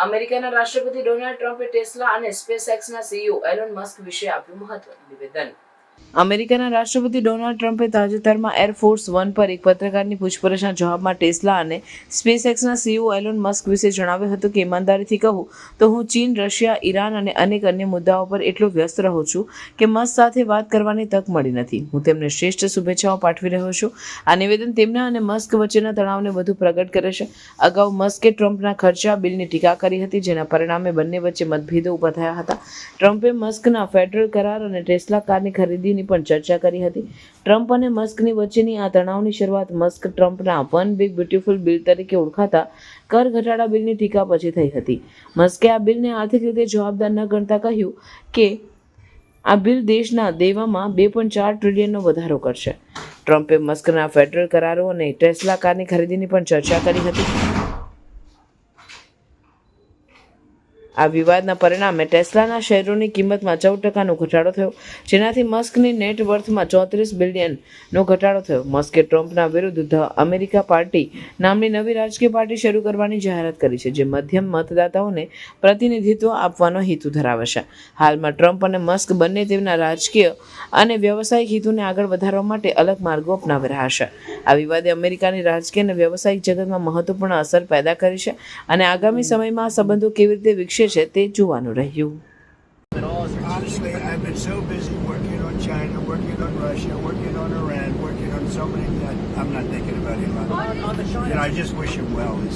અમેરિકાના રાષ્ટ્રપતિ ડોનાલ્ડ ટ્રમ્પે ટેસ્લા અને સ્પેસએક્સના સીઈઓ એલોન મસ્ક વિશે આપ્યું મહત્વનું નિવેદન. અમેરિકાના રાષ્ટ્રપતિ ડોનાલ્ડ ટ્રમ્પે તાજેતરમાં એરફોર્સ વન પર એક પત્રકારની પૂછપરછના જવાબમાં ટેસ્લા અને સ્પેસએક્સના સીઈઓ એલોન મસ્ક વિશે જણાવ્યું હતું કે, ઈમાનદારીથી કહું, તો હું ચીન, રશિયા, ઈરાન અને અનેક અન્ય મુદ્દાઓ પર એટલો વ્યસ્ત રહું છું કે મસ્ક સાથે વાત કરવાની તક મળી નથી. હું તેમને શ્રેષ્ઠ શુભેચ્છાઓ પાઠવી રહ્યો છું. આ નિવેદન તેમના અને મસ્ક વચ્ચેના તણાવને વધુ પ્રગટ કરે છે. અગાઉ મસ્કે ટ્રમ્પના ખર્ચા, બિલની ટીકા કરી હતી, જેના પરિણામે બંને વચ્ચે મતભેદો ઊભા થયા હતા. ટ્રમ્પે મસ્કના ફેડરલ કરાર અને ટેસ્લા કારની ખરીદીની પણ ચર્ચા કરી હતી. ટ્રમ્પ અને મસ્કની વચ્ચેની આ તણાવની શરૂઆત મસ્ક ટ્રમ્પના વન બિગ બ્યુટીફુલ બિલ તરીકે ઓળખાતા કર ઘટાડા બિલની ટીકા પછી થઈ હતી. મસ્કે આ બિલને આર્થિક રીતે જવાબદાર ન ગણતા કહ્યું કે આ બિલ દેશના દેવામાં બે પોઈન્ટ ચાર ટ્રિલિયનનો વધારો કરશે. ટ્રમ્પે મસ્કના ફેડરલ કરારો અને ટેસ્લા કારની ખરીદીની પણ ચર્ચા કરી હતી. આ વિવાદના પરિણામે ટેસ્લાના શેરોની કિંમતમાં ચૌદ ટકાનો ઘટાડો થયો, જેનાથી મસ્કની નેટ વર્થમાં ચોત્રીસ બિલિયનનો ઘટાડો થયો. મસ્કે ટ્રમ્પના વિરુદ્ધ ધ અમેરિકા પાર્ટી નામની નવી રાજકીય પાર્ટી શરૂ કરવાની જાહેરાત કરી છે, જે મધ્યમ મતદાતાઓને પ્રતિનિધિત્વ આપવાનો હેતુ ધરાવે છે હાલમાં ટ્રમ્પ અને મસ્ક બંને તેમના રાજકીય અને વ્યવસાયિક હિતોને આગળ વધારવા માટે અલગ માર્ગો અપનાવી રહ્યા છે. આ વિવાદે અમેરિકાની રાજકીય અને વ્યવસાયિક જગતમાં મહત્વપૂર્ણ અસર પેદા કરી છે અને આગામી સમયમાં આ સંબંધો કેવી રીતે વિકસે છે તે જોવાનું રહ્યું Honestly, I've been so busy working on China, working on Russia, working on Iran, working on so many that I'm not thinking about him. You know, I just wish him well. He's